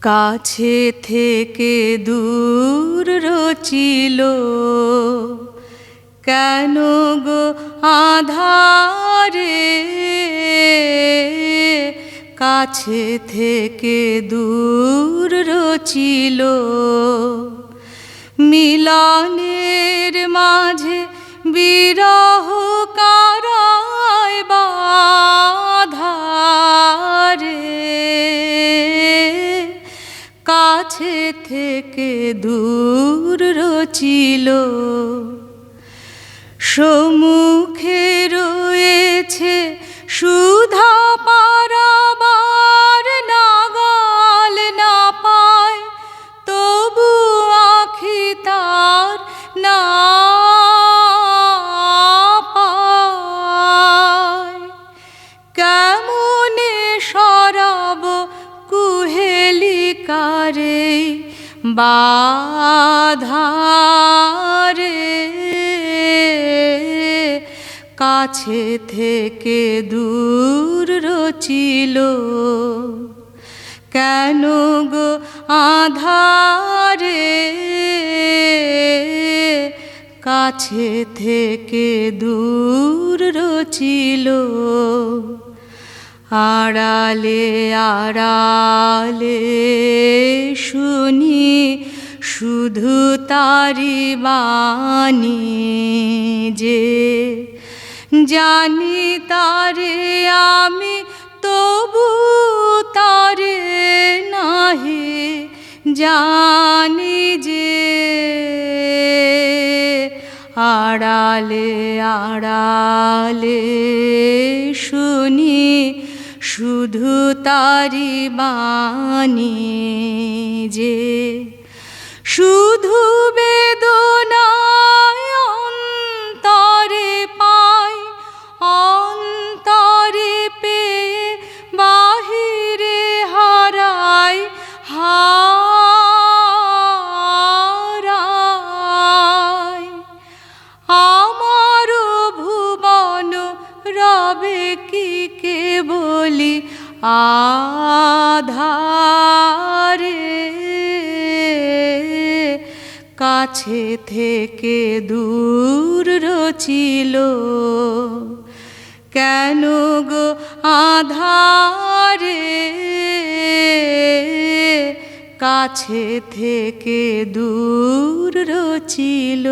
কাছে থেকে দূর রচিল। কেন গো আধারে? কাছে থেকে দূর রচিল। মিলনের মাঝে বিরহ কারায় কাছে থেকে দূর রচিল। সমুখে রয়েছে সুধা কুহেলিকারে বাধারে কাছে থেকে দূর রচিল। কেন গো আধারে কাছে থেকে দূর রচিল? আড়ালে আড়ালে শুনি শুধু তারি বাণী যে, জানি তারে আমি তবু তারে নাহি, জানি যে, আড়ালে আড়ালে শুনি শুধু তারি বাণী যে শুধু বেদনায় অন্তরে পাই বাহিরে ভুবন রবে কি কে বলি? আধারে কাছে থেকে দূর রচিল। কেন গো আধারে কাছে থেকে দূর রচিল?